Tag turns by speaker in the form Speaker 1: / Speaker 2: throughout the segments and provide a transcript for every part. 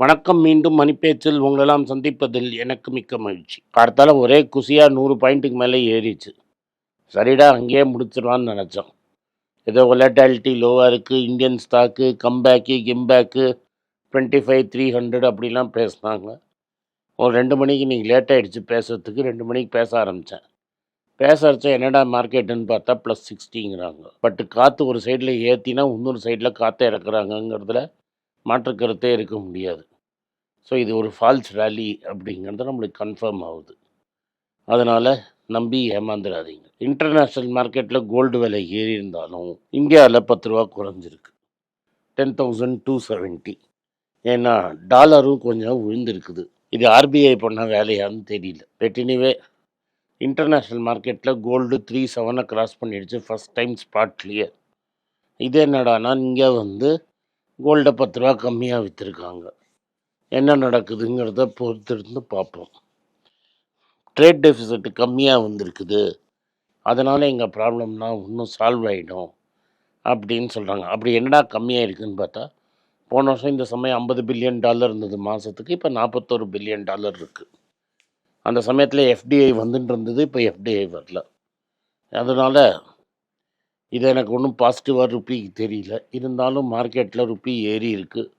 Speaker 1: வணக்கம் மீண்டும் மணிப்பேச்சில் உங்களெல்லாம் சந்திப்பதில் எனக்கு மிக்க மகிழ்ச்சி. அடுத்தால ஒரே குசியாக நூறு பாயிண்ட்டுக்கு மேலே ஏறிச்சு சரிடா அங்கேயே முடிச்சிடலான்னு நினச்சோம். ஏதோ ஒலட்டாலிட்டி லோவாக இருக்குது இந்தியன் ஸ்டாக்கு கம்பேக்கு கிம்பேக்கு டுவெண்ட்டி ஃபைவ் த்ரீ ஹண்ட்ரட் அப்படிலாம் பேசினாங்க. ஒரு ரெண்டு மணிக்கு நீங்கள் லேட் ஆகிடுச்சு பேசுறதுக்கு ரெண்டு மணிக்கு பேச ஆரம்பித்தேன் பேச ஆரம்பிச்சா என்னடா மார்க்கெட்டுன்னு பார்த்தா ப்ளஸ் சிக்ஸ்டிங்கிறாங்க பட் காற்று ஒரு சைடில் ஏற்றினா இன்னொரு சைடில் காற்றை இறக்குறாங்கங்கிறதுல மாற்று கருத்தே இருக்க முடியாது. ஸோ இது ஒரு ஃபால்ஸ் ரேலி அப்படிங்கிறது நம்மளுக்கு கன்ஃபார்ம் ஆகுது. அதனால் நம்பி ஏமாந்துடாதீங்க இன்டர்நேஷ்னல் மார்க்கெட்டில் கோல்டு விலை ஏறி இருந்தாலும் இந்தியாவில் பத்து ரூபா குறைஞ்சிருக்கு. டென் தௌசண்ட் டூ செவன்ட்டி ஏன்னா டாலரும் கொஞ்சம் விழுந்திருக்குது இது ஆர்பிஐ பண்ண வேலையான்னு தெரியல. பெட்டினிவே இன்டர்நேஷ்னல் மார்க்கெட்டில் கோல்டு த்ரீ செவனை கிராஸ் பண்ணிடுச்சு. ஃபஸ்ட் டைம் ஸ்பாட்லேயே இது என்னடானா இங்கே வந்து கோல்டை பத்து ரூபா கம்மியாக விற்றுருக்காங்க என்ன நடக்குதுங்கிறத பொறுத்திருந்து பார்ப்போம். ட்ரேட் டெபிசிட் கம்மியாக வந்திருக்குது. அதனால் எங்கள் ப்ராப்ளம்லாம் இன்னும் சால்வ் ஆகிடும் அப்படின்னு சொல்கிறாங்க அப்படி என்னடா கம்மியாக இருக்குதுன்னு பார்த்தா போன வருஷம் இந்த சமயம் ஐம்பது பில்லியன் டாலர் இருந்தது மாதத்துக்கு இப்போ நாற்பத்தோரு பில்லியன் டாலர் இருக்குது அந்த சமயத்தில் எஃப்டிஐ வந்துட்டு இருந்தது இப்போ எஃப்டிஐ வரல. அதனால் இது எனக்கு ஒன்றும் பாசிட்டிவாக ருப்பிக்கு தெரியல. இருந்தாலும் மார்க்கெட்டில் ருப்பி ஏறி இருக்குது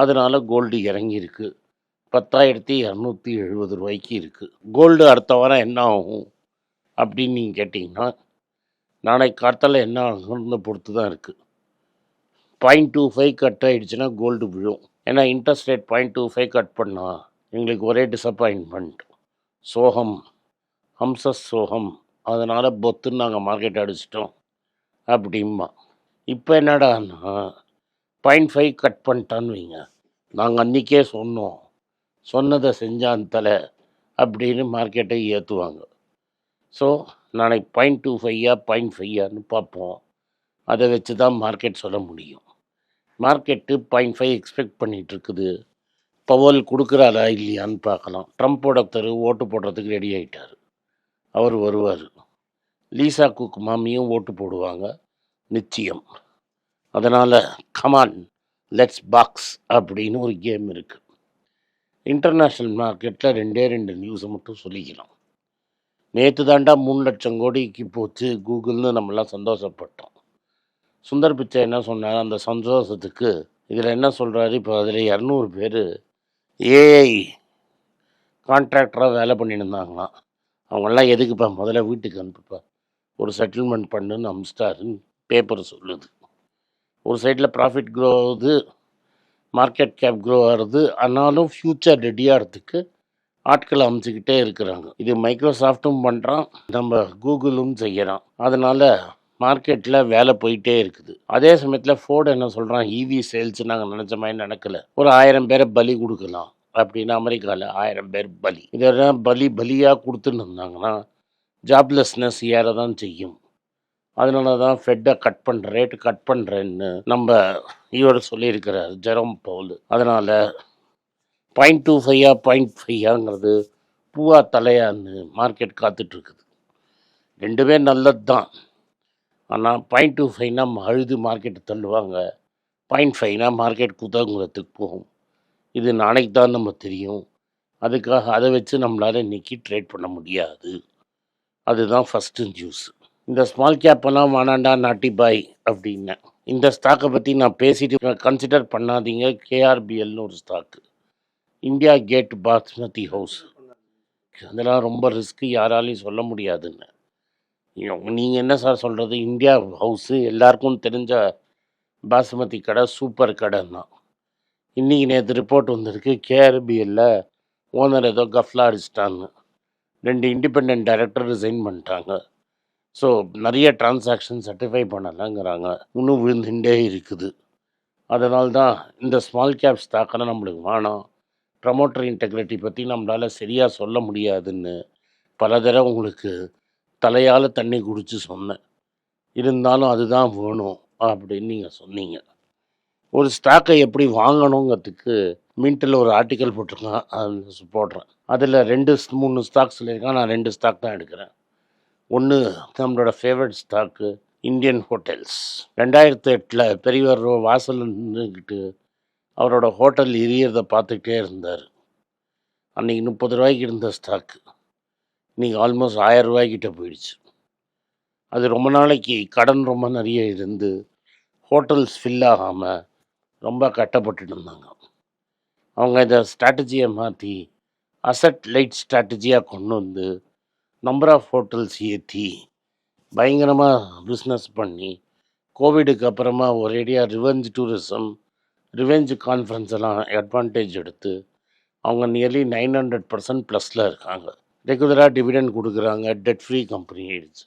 Speaker 1: அதனால் கோல்டு இறங்கியிருக்கு பத்தாயிரத்தி இரநூத்தி எழுபது ரூபாய்க்கு இருக்குது கோல்டு அடுத்த வாரம் என்ன ஆகும் அப்படின்னு நீங்கள் கேட்டிங்கன்னா நாளைக்கு காலத்தில் என்ன ஆகும்னு பொறுத்து தான் இருக்குது பாயிண்ட் டூ ஃபைவ் கட் ஆகிடுச்சுன்னா கோல்டு விழும். ஏன்னா interest rate point two five cut பண்ணால் எங்களுக்கு ஒரே டிசப்பாயின்மெண்ட் சோகம். ஹம்சஸ் சோகம். அதனால் பொத்துன்னு நாங்கள் மார்க்கெட் அடிச்சிட்டோம். அப்படிம்மா இப்போ என்னடான்னா பாயிண்ட் ஃபைவ் கட் பண்ணிட்டான்னு வைங்க. நாங்கள் அன்றைக்கே சொன்னோம். சொன்னதை செஞ்சான் தலை அப்படின்னு மார்க்கெட்டை ஏற்றுவாங்க ஸோ நாளைக்கு பாயிண்ட் டூ ஃபையா பாயிண்ட் ஃபையான்னு பார்ப்போம். அதை வச்சு தான் மார்க்கெட் சொல்ல முடியும். மார்க்கெட்டு பாயிண்ட் ஃபைவ் எக்ஸ்பெக்ட் பண்ணிகிட்ருக்குது பவல் கொடுக்குறாரா இல்லையான்னு பார்க்கலாம். ட்ரம்ப்போட தரு ஓட்டு போடுறதுக்கு ரெடி ஆகிட்டார் அவர் வருவார். லீசா குக் மாமியும் ஓட்டு போடுவாங்க. நிச்சயம். அதனால் கமான் லெட்ஸ் பாக்ஸ் அப்படின்னு ஒரு கேம் இருக்குது இன்டர்நேஷ்னல் மார்க்கெட்டில் ரெண்டே ரெண்டு நியூஸை மட்டும் சொல்லிக்கலாம் நேற்று தாண்டா மூணு லட்சம் கோடிக்கு போச்சு கூகுள்னு நம்மளாம் சந்தோஷப்பட்டோம். சுந்தர் பிச்சை என்ன சொன்னார்? அந்த சந்தோஷத்துக்கு இதில் என்ன சொல்கிறாரு இப்போ அதில் இரநூறு பேர் ஏஐ கான்ட்ராக்டராக வேலை பண்ணிட்டு இருந்தாங்களாம். அவங்கெல்லாம் எதுக்குப்பா? முதல்ல வீட்டுக்கு அனுப்புப்பா. ஒரு செட்டில்மெண்ட் பண்ணுன்னு அமிச்சிட்டாருன்னு பேப்பர் சொல்லுது. ஒரு சைடில் ப்ராஃபிட் க்ரோ ஆகுது மார்க்கெட் கேப் க்ரோ ஆகுது ஆனாலும் ஃப்யூச்சர் ரெடியாகிறதுக்கு ஆட்களை அமைச்சிக்கிட்டே இருக்கிறாங்க. இது மைக்ரோசாஃப்ட்டும் பண்ணுறான் நம்ம கூகுளும் செய்கிறான் அதனால் மார்க்கெட்டில் வேலை போயிட்டே இருக்குது. அதே சமயத்தில் ஃபோர்டு என்ன சொல்கிறான் ஈவி சேல்ஸ் நாங்கள் நினச்ச மாதிரி நடக்கலை. ஒரு ஆயிரம் பேரை பலி கொடுக்கலாம். அப்படின்னு அமெரிக்காவில் ஆயிரம் பேர் பலி. இதெல்லாம் பலி பலியாக கொடுத்துன்னு இருந்தாங்கன்னா ஜாப்லெஸ்னஸ் ஏற தான் செய்யும். அதனால தான் ஃபெட்டை கட் பண்ணுற ரேட்டு கட் பண்ணுறேன்னு நம்ம இவர் சொல்லியிருக்கிறார் ஜெரம் பவுல். அதனால் பாயிண்ட் டூ ஃபையா பாயிண்ட் ஃபையாங்கிறது பூவா தலையான்னு மார்க்கெட் காத்துட்ருக்குது. ரெண்டுமே நல்லது தான் ஆனால் பாயிண்ட் டூ ஃபைவ்னா அழுது மார்க்கெட்டு தள்ளுவாங்க. பாயிண்ட் ஃபைவ்னா மார்க்கெட் குதங்குறதுக்கு போகும். இது நாளைக்கு தான் நம்ம தெரியும். அதுக்காக அதை வச்சு நம்மளால் இன்றைக்கி ட்ரேட் பண்ண முடியாது. அதுதான் ஃபஸ்ட்டு நியூஸ் இந்த ஸ்மால் கேப்பெல்லாம் வேணாண்டா நாட்டி பாய் அப்படின்னேன் இந்த ஸ்டாக்கை பற்றி நான் பேசிட்டு கன்சிடர் பண்ணாதீங்க. கேஆர்பிஎல்னு ஒரு stock India Gate basmati house அதெல்லாம் ரொம்ப ரிஸ்க்கு யாராலையும் சொல்ல முடியாதுன்னு. நீங்கள் என்ன சார் சொல்கிறது இந்தியா ஹவுஸு எல்லாருக்கும் தெரிஞ்ச பாஸ்மதி கடை சூப்பர் கடைன்னா. இன்றைக்கி நேற்று ரிப்போர்ட் வந்திருக்கு கேஆர்பிஎல்ல ஓனர் ஏதோ கஃப்லா அடிச்சிட்டான்னு ரெண்டு இண்டிபெண்ட் டைரக்டர் ரிசைன் பண்ணிட்டாங்க. ஸோ நிறைய டிரான்சாக்ஷன் சர்டிஃபை பண்ணலைங்கிறாங்க. இன்னும் விழுந்துட்டே இருக்குது. அதனால தான் இந்த ஸ்மால் கேப் ஸ்டாக்கெல்லாம் நம்மளுக்கு வேணாம். ப்ரமோட்டர் இன்டெகிரிட்டி பற்றி நம்மளால் சரியாக சொல்ல முடியாதுன்னு பல தடவை உங்களுக்கு தலையால் தண்ணி குடித்து சொன்னேன். இருந்தாலும் அதுதான் வேணும் அப்படின்னு நீங்கள் சொன்னீங்க. ஒரு ஸ்டாக்கை எப்படி வாங்கணுங்கிறதுக்கு மின்ட்டில் ஒரு ஆர்டிக்கல் போட்டிருக்கான். அது போடுறேன். அதில் ரெண்டு மூணு ஸ்டாக் சொல்லியிருக்கான் நான் ரெண்டு ஸ்டாக் தான் எடுக்கிறேன். ஒன்று நம்மளோட ஃபேவரட் ஸ்டாக்கு இந்தியன் ஹோட்டல்ஸ் ரெண்டாயிரத்து எட்டில் பெரியவர் வாசல் நின்றுக்கிட்டு அவரோட ஹோட்டல் எரியறதை பார்த்துக்கிட்டே இருந்தார். அன்றைக்கி முப்பது ரூபாய்க்கு இருந்த ஸ்டாக்கு இன்றைக்கி ஆல்மோஸ்ட் ஆயிரம் ரூபாய்க்கிட்ட போயிடுச்சு. அது ரொம்ப நாளைக்கு கடன் ரொம்ப நிறைய இருந்து ஹோட்டல்ஸ் ஃபில் ஆகாமல் ரொம்ப கட்டப்பட்டுட்டு இருந்தாங்க. அவங்க இதை ஸ்ட்ராட்டஜியை மாற்றி அசட் லைட் ஸ்ட்ராட்டஜியாக கொண்டு வந்து நம்பர் ஆஃப் ஹோட்டல்ஸ் ஏற்றி பயங்கரமாக பிஸ்னஸ் பண்ணி கோவிடுக்கு அப்புறமா ஒரேடியாக ரிவெஞ்ச் டூரிசம் ரிவெஞ்ச் கான்ஃபரன்ஸ் எல்லாம் அட்வான்டேஜ் எடுத்து அவங்க நியர்லி நைன் ஹண்ட்ரட் பர்சன்ட் ப்ளஸில் இருக்காங்க. ரெகுலராக டிவிடெண்ட் கொடுக்குறாங்க டெட் ஃப்ரீ கம்பெனி ஆயிடுச்சு.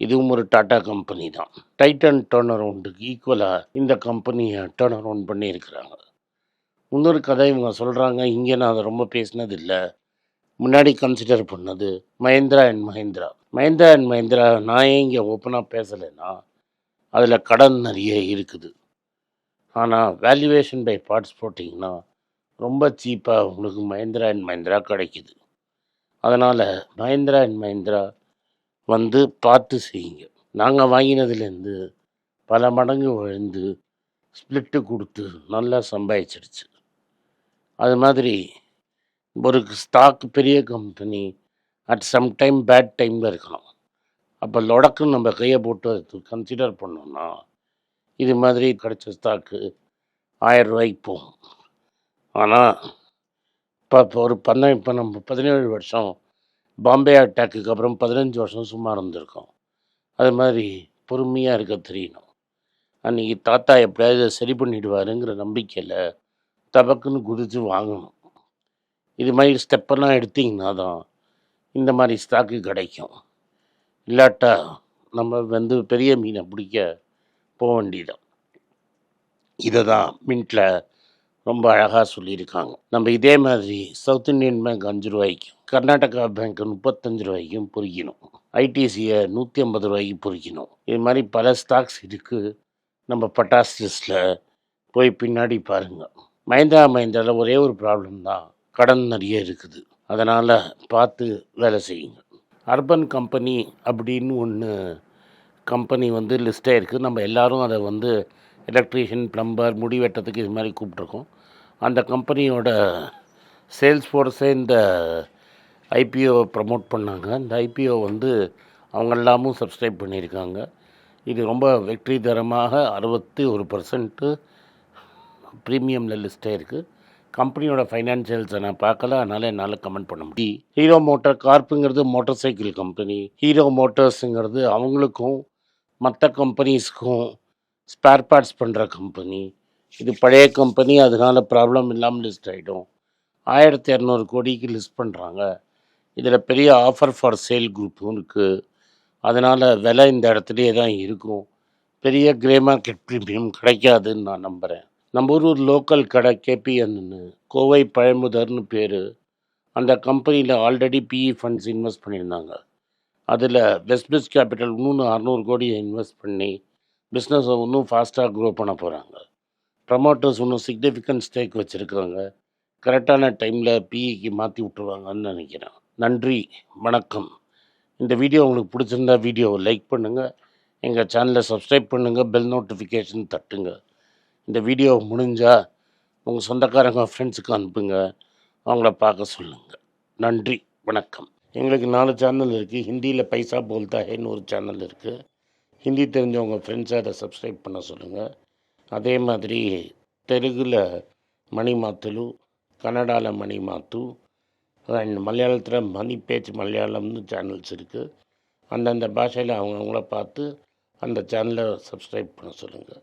Speaker 1: இதுவும் ஒரு டாடா கம்பெனி தான். டைட்டன் டேர்ன் அரவுண்டுக்கு ஈக்குவலாக இந்த கம்பெனியை டேர்ன் அரவுண்ட் பண்ணியிருக்கிறாங்க. இன்னொரு கதை இவங்க சொல்கிறாங்க இங்கே நான் அதை ரொம்ப பேசினது இல்லை முன்னாடி கன்சிடர் பண்ணது மஹேந்திரா அண்ட் மஹேந்திரா. மஹேந்திரா அண்ட் மஹேந்திரா நான் இங்கே ஓப்பனாக பேசலைன்னா அதில் கடன் நிறைய இருக்குது. ஆனால் வேல்யூவேஷன் பை பார்ட்ஸ் போட்டிங்கன்னா ரொம்ப சீப்பாக உங்களுக்கு மஹேந்திரா அண்ட் மஹேந்திரா கிடைக்குது. அதனால் மஹேந்திரா அண்ட் மஹேந்திரா வந்து பார்த்து செய்யுங்க. நாங்கள் வாங்கினதுலேருந்து பல மடங்கு விழுந்து ஸ்ப்ளிட்டு கொடுத்து நல்லா சம்பாதிச்சிடுச்சு. அது மாதிரி ஒரு ஸ்டாக் பெரிய company at some time bad டைமில் இருக்கலாம். அப்போ லொடக்குன்னு நம்ம கையை போட்டு கன்சிடர் பண்ணோம்னா இது மாதிரி கிடைச்ச ஸ்டாக்கு ஆயிரம் ரூபாய்க்கு போகும். ஆனால் இப்போ இப்போ ஒரு பந்த இப்போ நம்ம பதினேழு வருஷம் பாம்பே அட்டாக்குக்கு அப்புறம் பதினஞ்சு வருஷம் சும்மா இருந்திருக்கோம். அது மாதிரி பொறுமையாக இருக்க தெரியணும். அன்றைக்கி தாத்தா எப்படியாவது இதை சரி பண்ணிடுவாருங்கிற நம்பிக்கையில் தபக்குன்னு குதித்து வாங்கணும். இது மாதிரி ஸ்டெப்பெல்லாம் எடுத்திங்கன்னா தான் இந்த மாதிரி ஸ்டாக்கு கிடைக்கும். இல்லாட்டா நம்ம வந்து பெரிய மீனை பிடிக்க போக வேண்டியதான் இதை தான் மின்ட்டில் ரொம்ப அழகாக சொல்லியிருக்காங்க. நம்ம இதே மாதிரி சவுத் இந்தியன் பேங்க் அஞ்சு ரூபாய்க்கும் கர்நாடகா பேங்க் முப்பத்தஞ்சு ரூபாய்க்கும் பொறிக்கணும். ஐடிசியை நூற்றி ஐம்பது ரூபாய்க்கு பொறிக்கணும். இது மாதிரி பல ஸ்டாக்ஸ் இருக்குது நம்ம பட்டாஸ் லிஸ்ட்டில் போய் பின்னாடி பாருங்கள் மைந்தா மஹிந்திராவில் ஒரே ஒரு ப்ராப்ளம் தான். கடன் நிறைய இருக்குது. அதனால் பார்த்து வேலை செய்யுங்க. அர்பன் கம்பெனி அப்படின்னு ஒன்று கம்பெனி வந்து லிஸ்ட்டாக இருக்குது நம்ம எல்லோரும் அதை வந்து எலக்ட்ரீஷியன் ப்ளம்பர் முடி வெட்டத்துக்கு இது மாதிரி கூப்பிட்ருக்கோம் அந்த கம்பெனியோட சேல்ஸ் ஃபோர்ஸே இந்த ஐபிஓ ப்ரமோட் பண்ணாங்க. இந்த ஐபிஓ வந்து அவங்க எல்லாமும் சப்ஸ்கிரைப் பண்ணியிருக்காங்க. இது ரொம்ப வெற்றிகரமாக அறுபத்தி ஒரு பர்சன்ட்டு ப்ரீமியமில் லிஸ்ட்டே இருக்குது கம்பெனியோட ஃபைனான்சியல்ஸை நான் பார்க்கல அதனால் என்னால் கமெண்ட் பண்ண முடியும் ஹீரோ மோட்டார் கார்ப்புங்கிறது மோட்டார் சைக்கிள் கம்பெனி ஹீரோ மோட்டார்ஸுங்கிறது அவங்களுக்கும் மற்ற கம்பெனிஸ்க்கும் ஸ்பேர் பார்ட்ஸ் பண்ணுற கம்பெனி இது பழைய கம்பெனி அதனால் ப்ராப்ளம் இல்லாமல் லிஸ்ட் ஆகிடும் ஆயிரத்தி இரநூறு கோடிக்கு லிஸ்ட் பண்ணுறாங்க இதில் பெரிய ஆஃபர் ஃபார் சேல் குரூப்பும் இருக்குது அதனால் விலை இந்த இடத்துலையே தான் இருக்கும். பெரிய கிரே மார்க்கெட் ப்ரீமியம் கிடைக்காதுன்னு நான் நம்புகிறேன் நம்ம ஊர் ஒரு லோக்கல் கடை கேபிஎன்னு கோவை பழமுதர்னு பேர். அந்த கம்பெனியில் ஆல்ரெடி பிஇ ஃபண்ட்ஸ் இன்வெஸ்ட் பண்ணியிருந்தாங்க. அதில் வெஸ்ட்பிஸ் கேபிட்டல் இன்னொன்று அறநூறு கோடியை இன்வெஸ்ட் பண்ணி பிஸ்னஸை இன்னும் ஃபாஸ்ட்டாக க்ரோ பண்ண போகிறாங்க ப்ரமோட்டர்ஸ் இன்னும் சிக்னிஃபிகண்ட் ஸ்டேக் வச்சுருக்காங்க. கரெக்டான டைமில் பிஇக்கு மாற்றி விட்ருவாங்கன்னு நினைக்கிறேன். நன்றி வணக்கம். இந்த வீடியோ உங்களுக்கு பிடிச்சிருந்தா வீடியோவை லைக் பண்ணுங்கள் எங்கள் சேனலை சப்ஸ்கிரைப் பண்ணுங்கள் பெல் நோட்டிஃபிகேஷன் தட்டுங்க. இந்த வீடியோ முடிஞ்சால் உங்கள் சொந்தக்காரங்க ஃப்ரெண்ட்ஸுக்கு அனுப்புங்க. அவங்கள பார்க்க சொல்லுங்கள் நன்றி வணக்கம். எங்களுக்கு நாலு சேனல் இருக்குது ஹிந்தியில் பைசா போல்தா ஹேன்னு ஒரு சேனல் இருக்குது ஹிந்தி தெரிஞ்சவங்க ஃப்ரெண்ட்ஸை அதை சப்ஸ்கிரைப் பண்ண சொல்லுங்கள் அதே மாதிரி தெலுங்கில் மணி மாத்தலு கன்னடாவில் மணி மாத்து அண்ட் மலையாளத்தில் மணி பேச்சு மலையாளம்னு சேனல்ஸ் இருக்குது அந்தந்த பாஷையில் அவங்கவுங்கள பார்த்து அந்த சேனலை சப்ஸ்கிரைப் பண்ண சொல்லுங்கள்